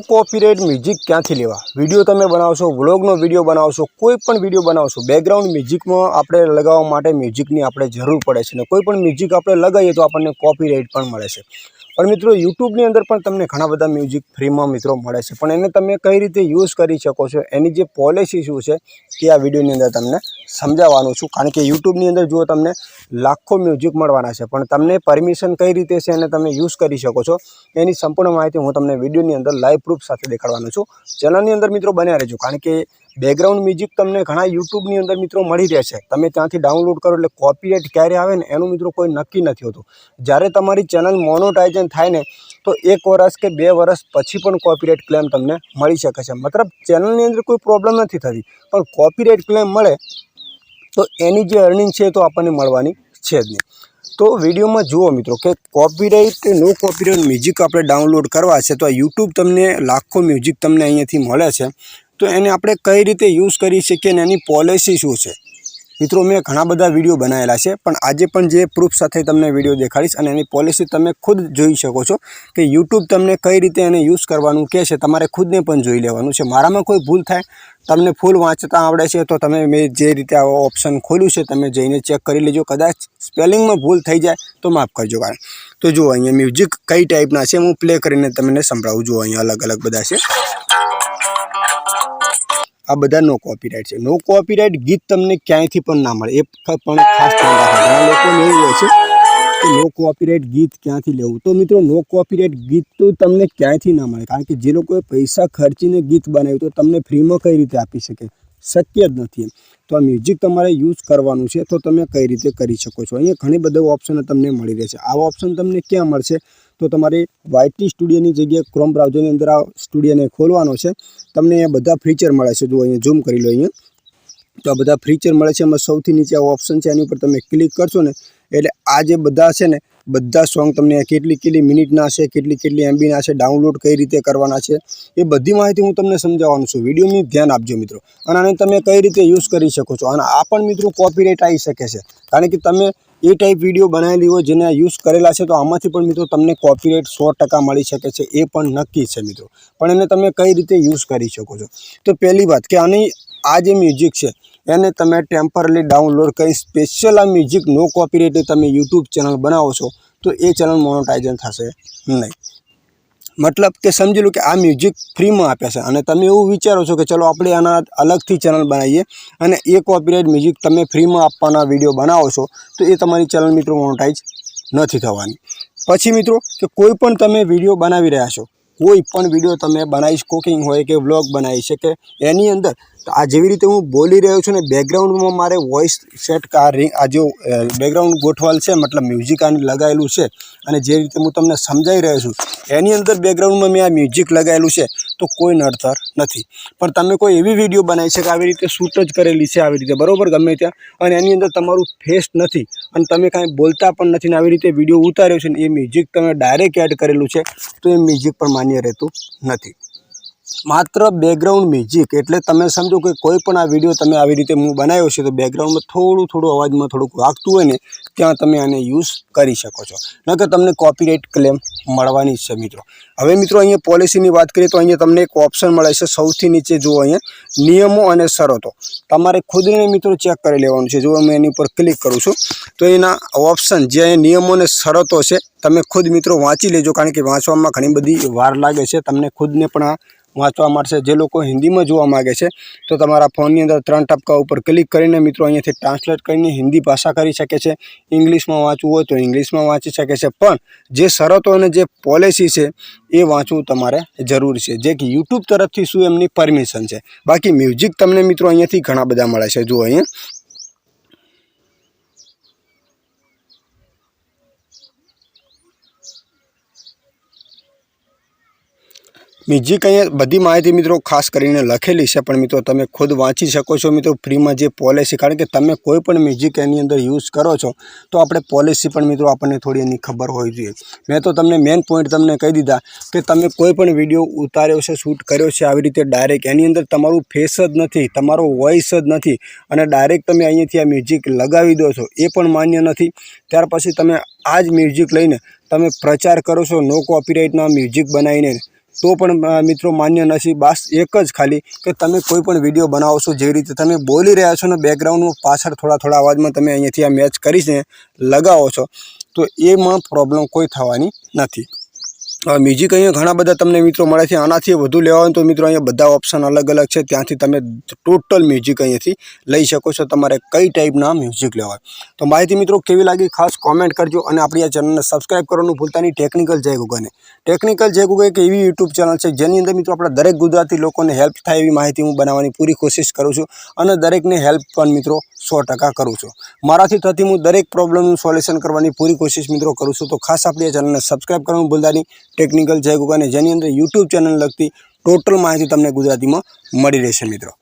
Copyright music ક્યાંથી લેવા? Video તમે બનાવશો વ્લોગનો વીડિયો બનાવશો કોઈ પણ વીડિયો બનાવશો બેકગ્રાઉન્ડ મ્યુઝિકમાં આપણે લગાવવા માટે મ્યુઝિકની આપણે જરૂર પડે છે અને કોઈ પણ મ્યુઝિક આપણે લગાવીએ તો આપણને કોપીરાઇટ પણ મળે છે. પણ મિત્રો યુટ્યુબની અંદર પણ તમને ઘણા બધા મ્યુઝિક ફ્રીમાં મિત્રો મળે છે. પણ એને તમે કઈ રીતે યુઝ કરી શકો છો, એની જે પોલિસી શું છે, તે આ વિડીયોની અંદર તમને સમજાવવાનું છું. કારણ કે યુટ્યુબની અંદર જુઓ તમને લાખો મ્યુઝિક મળવાના છે. પણ તમને પરમિશન કઈ રીતે છે એને તમે યુઝ કરી શકો છો, એની સંપૂર્ણ માહિતી હું તમને વિડીયોની અંદર લાઈવ પ્રૂફ સાથે દેખાડવાનો છું. ચેનલની અંદર મિત્રો બન્યા રહેજો. કારણ કે બેકગ્રાઉન્ડ મ્યુઝિક તમને ઘણા યુટ્યુબની અંદર મિત્રો મળી રહેશે. તમે ત્યાંથી ડાઉનલોડ કરો એટલે કોપીરાઇટ ક્યારે આવે ને એનું મિત્રો કોઈ નક્કી નથી હોતું. જ્યારે તમારી ચેનલ મોનોટાઇઝન થાય ને, તો એક વર્ષ કે બે વર્ષ પછી પણ કોપીરાઇટ ક્લેમ તમને મળી શકે છે. મતલબ ચેનલની અંદર કોઈ પ્રોબ્લેમ નથી થતી. પણ કોપીરાઇટ ક્લેમ મળે, તો એની જે અર્નિંગ છે તો આપણને મળવાની છે જ નહીં. તો વિડીયોમાં જુઓ મિત્રો કે કોપીરાઇટ નો કોપીરાઇટ મ્યુઝિક આપણે ડાઉનલોડ કરવા છે, તો આ યુટ્યુબ તમને લાખો મ્યુઝિક તમને અહીંયાથી મળે છે. તો એને આપણે કઈ રીતે યુઝ કરી શકીએ અને એની પોલિસી શું છે? મિત્રો, મેં ઘણા બધા વીડિયો બનાવેલા છે, પણ આજે પણ જે પ્રૂફ સાથે તમને વીડિયો દેખાડીશ અને એની પોલિસી તમે ખુદ જોઈ શકો છો કે યુટ્યુબ તમને કઈ રીતે એને યુઝ કરવાનું કહે છે, તમારે ખુદને પણ જોઈ લેવાનું છે. મારામાં કોઈ ભૂલ થાય, તમને ફૂલ વાંચતા આવડે છે, તો તમે મેં જે રીતે આ ઓપ્શન ખોલ્યું છે, તમે જઈને ચેક કરી લેજો. કદાચ સ્પેલિંગમાં ભૂલ થઈ જાય, તો માફ કરજો કારણ તો જુઓ, અહીંયા મ્યુઝિક કઈ ટાઈપના છે, હું પ્લે કરીને તમને સંભળાવું જુઓ અહીંયા અલગ અલગ બધા છે. આ બધા નો કોપીરાઇટ છે. નો કોપીરાઇટ ગીત તમને ક્યાંયથી પણ ના મળે. એ પણ ખાસ ઘણા લોકોને એવું હોય છે કે નો કોપીરાઇટ ગીત ક્યાંથી લેવું? તો મિત્રો નો કોપીરાઇટ ગીત તો તમને ક્યાંયથી ના મળે? કારણ કે જે લોકોએ પૈસા ખર્ચીને ગીત બનાવ્યું તો તમને ફ્રીમાં કઈ રીતે આપી શકે? શક્ય જ નથી એમ. તો આ મ્યુઝિક તમારે યુઝ કરવાનું છે તો તમે કઈ રીતે કરી શકો છો? અહીંયા ઘણી બધા ઓપ્શન તમને મળી રહેશે. આ ઓપ્શન તમને ક્યાં મળશે? તો તમારે વાયટી સ્ટુડિયોની જગ્યાએ ક્રોમ બ્રાઉઝરની અંદર આ સ્ટુડિયોને ખોલવાનો છે. તમને અહીંયા બધા ફીચર મળે છે. જો અહીંયા ઝૂમ કરી લો અહીંયા. તો આ બધા ફીચર મળે છે. એમાં સૌથી નીચે આ ઓપ્શન છે. એની ઉપર તમે ક્લિક કરશો ને, એટલે આ જે બધા છે ને, બધા સોંગ તમને કેટલી કેટલી મિનિટના છે, કેટલી કેટલી એમબીના છે ડાઉનલોડ કઈ રીતે કરવાના છે, એ બધી માહિતી હું તમને સમજાવવાનું છું. વિડીયોની ધ્યાન આપજો મિત્રો. અને આને તમે કઈ રીતે યુઝ કરી શકો છો? અને આ પણ મિત્રો કોપીરાઇટ આવી શકે છે. કારણ કે તમે એ ટાઈપ વીડિયો બનાવેલી હોય જેને યુઝ કરેલા છે, તો આમાંથી પણ મિત્રો તમને કોપીરાઇટ સો ટકા મળી શકે છે, એ પણ નક્કી છે મિત્રો. પણ એને તમે કઈ રીતે યુઝ કરી શકો છો? તો પહેલી વાત કે આની આ જે મ્યુઝિક છે, એને તમે ટેમ્પરરી ડાઉનલોડ કરી સ્પેશિયલ આ મ્યુઝિક નો કોપીરાઇટ તમે યુટ્યુબ ચેનલ બનાવો છો, તો એ ચેનલ મોનોટાઇઝન થશે નહીં. મતલબ કે સમજી લો કે આ મ્યુઝિક ફ્રીમાં આપે છે. અને તમે એવું વિચારો છો કે ચલો આપણે આના અલગથી ચેનલ બનાવીએ અને એ કોપીરાઇટ મ્યુઝિક તમે ફ્રીમાં આપવાના વીડિયો બનાવો છો, તો એ તમારી ચેનલ મિત્રો મોનોટાઈઝ નથી થવાની. પછી મિત્રો કે કોઈ પણ તમે વીડિયો બનાવી રહ્યા છો, કોઈ પણ વીડિયો તમે બનાવીશ કુકિંગ હોય કે વ્લોગ બનાવી શકે, એની અંદર તો આ જેવી રીતે હું બોલી રહ્યો છું ને બેકગ્રાઉન્ડમાં મારે વોઇસ સેટ આ રિંગ આ જે બેકગ્રાઉન્ડ ગોઠવાલ છે, મતલબ મ્યુઝિક આને લગાવેલું છે અને જે રીતે હું તમને સમજાવી રહ્યો છું, એની અંદર બેકગ્રાઉન્ડમાં મેં આ મ્યુઝિક લગાવેલું છે, તો કોઈ નડતર નથી. પણ તમે કોઈ એવી વીડિયો બનાવી છે કે આવી રીતે શૂટ જ કરેલી છે, આવી રીતે, બરોબર, ગમે ત્યાં, અને એની અંદર તમારું ફેસ નથી, અને તમે કાંઈ બોલતા પણ નથી, ને આવી રીતે વીડિયો ઉતાર્યો છે ને એ મ્યુઝિક તમે ડાયરેક્ટ એડ કરેલું છે, તો એ મ્યુઝિક પણ માન્ય રહેતું નથી. માત્ર બેકગ્રાઉન્ડ મ્યુઝિક એટલે તમે સમજો કે કોઈ પણ આ વીડિયો તમે આવી રીતે હું બનાવ્યો છે, તો બેકગ્રાઉન્ડમાં થોડું થોડું અવાજમાં થોડુંક વાગતું હોય ને, ત્યાં તમે આને યુઝ કરી શકો છો. ન કે તમને કોપીરાઇટ ક્લેમ મળવાની છે મિત્રો. હવે મિત્રો અહીંયા પોલિસીની વાત કરીએ તો અહીંયા તમને એક ઓપ્શન મળે છે, સૌથી નીચે જુઓ અહીંયા, નિયમો અને શરતો. તમારે ખુદને મિત્રો ચેક કરી લેવાનું છે. જો હું એની ઉપર ક્લિક કરું છું. તો એના ઓપ્શન જે અહીંયા નિયમો અને શરતો છે, તમે ખુદ મિત્રો વાંચી લેજો, કારણ કે વાંચવામાં ઘણી બધી વાર લાગે છે. તમને ખુદને પણ આ વાંચવા મળશે. જે લોકો હિન્દીમાં જોવા માગે છે, તો તમારા ફોનની અંદર ત્રણ ટપકા ઉપર ક્લિક કરીને મિત્રો અહીંયાથી ટ્રાન્સલેટ કરીને હિન્દી ભાષા કરી શકે છે. ઇંગ્લિશમાં વાંચવું હોય તો ઇંગ્લિશમાં વાંચી શકે છે. પણ જે શરતો અને જે પોલિસી છે, એ વાંચવું તમારે જરૂર છે. જે કે યુટ્યુબ તરફથી શું એમની પરમિશન છે. બાકી મ્યુઝિક તમને મિત્રો અહીંયાથી ઘણા બધા મળે છે. જુઓ અહીંયા. મ્યુઝિક અહીંયા બધી માહિતી મિત્રો ખાસ કરીને લખેલી છે, પણ મિત્રો તમે ખુદ વાંચી શકો છો. મિત્રો ફ્રીમાં જે પોલિસી, કારણ કે તમે કોઈ પણ મ્યુઝિક એની અંદર યુઝ કરો છો, તો આપણે પોલિસી પણ મિત્રો આપણને થોડી એની ખબર હોવી જોઈએ. મેં તો તમને મેઇન પોઈન્ટ તમને કહી દીધા કે તમે કોઈ પણ વીડિયો ઉતાર્યો છે, શૂટ કર્યો છે, આવી રીતે ડાયરેક્ટ એની અંદર તમારું ફેસ જ નથી, તમારો વોઇસ જ નથી, અને ડાયરેક્ટ તમે અહીંયાથી આ મ્યુઝિક લગાવી દો છો, એ પણ માન્ય નથી. ત્યાર પછી તમે આ જ મ્યુઝિક લઈને તમે પ્રચાર કરો છો, નો કોપીરાઇટના મ્યુઝિક બનાવીને. તો પણ મિત્રો માન્ય નથી બસ એક જ ખાલી કે તમે કોઈ પણ વીડિયો બનાવો છો જે રીતે તમે બોલી રહ્યા છો ને બેકગ્રાઉન્ડમાં પાછળ થોડા થોડા અવાજમાં તમે અહીંયાથી આ મેચ કરીને લગાવો છો, તો એમાં પ્રોબ્લેમ કોઈ થવાની નથી. મ્યુઝિક અહીંયા ઘણા બધા તમને મિત્રો મળે છે. આનાથી વધુ લેવા હોય તો મિત્રો અહીંયા બધા ઓપ્શન અલગ અલગ છે. ત્યાંથી તમે ટોટલ મ્યુઝિક અહીંયાથી લઈ શકો છો. તમારે કઈ ટાઈપના મ્યુઝિક લેવા તો માહિતી મિત્રો કેવી લાગી ખાસ કોમેન્ટ કરજો અને આપણી આ ચેનલને સબસ્ક્રાઈબ કરવાનું ભૂલતા નહીં. ટેકનિકલ જય ગુગાને ટેકનિકલ જય ગુગા એક એવી યુટ્યુબ ચેનલ છે જેની અંદર મિત્રો આપણા દરેક ગુજરાતી લોકોને હેલ્પ થાય એવી માહિતી હું બનાવવાની પૂરી કોશિશ કરું છું. અને દરેકને હેલ્પ પણ મિત્રો સો ટકા કરું છું. મારાથી થતી હું દરેક પ્રોબ્લેમનું સોલ્યુશન કરવાની પૂરી કોશિશ મિત્રો કરું છું. તો ખાસ આપણી આ ચેનલને સબસ્ક્રાઈબ કરવાનું ભૂલતા નહીં. ટેકનિકલ જય ગુગાને જેની અંદર યુટ્યુબ ચેનલ લગતી ટોટલ માહિતી તમને ગુજરાતીમાં મળી રહેશે મિત્રો.